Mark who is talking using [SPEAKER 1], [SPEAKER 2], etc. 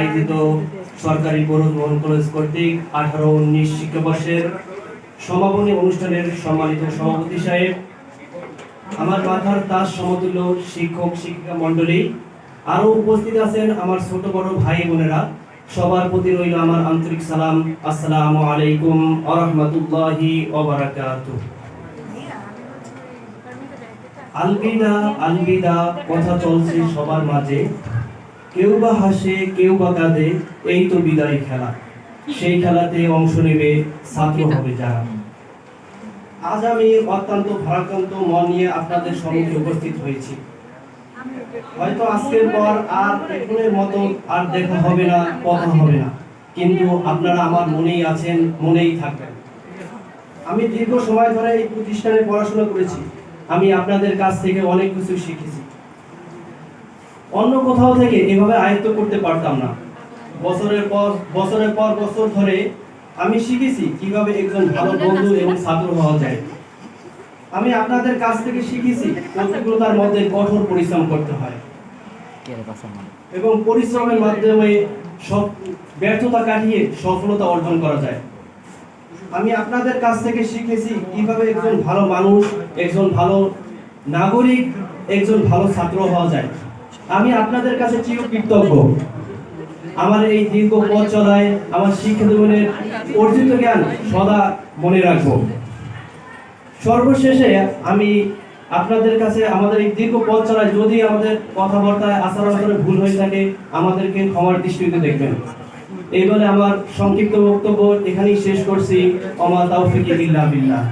[SPEAKER 1] আয়োজিত সরকারি বরুদ মোহন কলেজ কর্তৃক আঠারো উনিশ শিক্ষাবর্ষের সমাপনী অনুষ্ঠানের সম্মানিত সভাপতি সাহেব, আমার মাথার তাজ সমতুল্য শিক্ষক শিক্ষিকা মণ্ডলী, আরও উপস্থিত আছেন আমার ছোট বড় ভাই বোনেরা। সবার প্রতি রইল আমার আন্তরিক সালাম। আসসালামু আলাইকুম আ রহমতুল্লাহি আলবিদা আলবিদা, কথা চলছে সবার মাঝে। কেউ বা হাসে কেউ বা কাঁদে এই তো বিদায় খেলা। সেই খেলাতে অংশ নেবে ছাত্র হবে যারা। আজ আমি অত্যন্ত ভারাক্রান্ত মন নিয়ে আপনাদের সম্মুখে উপস্থিত হয়েছি। হয়তো আজকের পর আর এখনের মতো আর দেখা হবে না কথা হবে না। কিন্তু আপনারা আমার মনেই আছেন মনেই থাকবেন। আমি দীর্ঘ সময় ধরে এই প্রতিষ্ঠানে পড়াশোনা করেছি। আমি আপনাদের কাছ থেকে অনেক কিছু শিখেছি। অন্য কোথাও থেকে এভাবে আয়ত্ত করতে পারতাম না। বছরের পর বছরের পর বছর ধরে আমি শিখেছি কীভাবে একজন ভালো বন্ধু এবং ছাত্র হওয়া যায়। আমি আপনাদের কাছ থেকে শিখেছি প্রতিকূলতার মধ্যে কঠোর পরিশ্রম করতে হয়। এবং পরিশ্রমের মাধ্যমে সব ব্যর্থতা কাটিয়ে সফলতা অর্জন করা যায়। আমি আপনাদের কাছ থেকে শিখেছি কীভাবে একজন ভালো মানুষ একজন ভালো নাগরিক একজন ভালো ছাত্র হওয়া যায়। আমি আপনাদের কাছে চিরকৃতজ্ঞ। আমার এই দীর্ঘ পথ চলায় আমার শিক্ষা জীবনের অর্জিত জ্ঞান সদা মনে রাখব। সর্বশেষে আমি আপনাদের কাছে আমাদের এই দীর্ঘ পথ চলায় যদি আমাদের কথাবার্তায় আচার আচরণে ভুল হয়ে থাকে, আমাদেরকে ক্ষমার দৃষ্টিতে দেখবেন। এই বলে আমার সংক্ষিপ্ত বক্তব্য এখানেই শেষ করছি। অমা তাওফিক ইল্লা বিল্লাহ।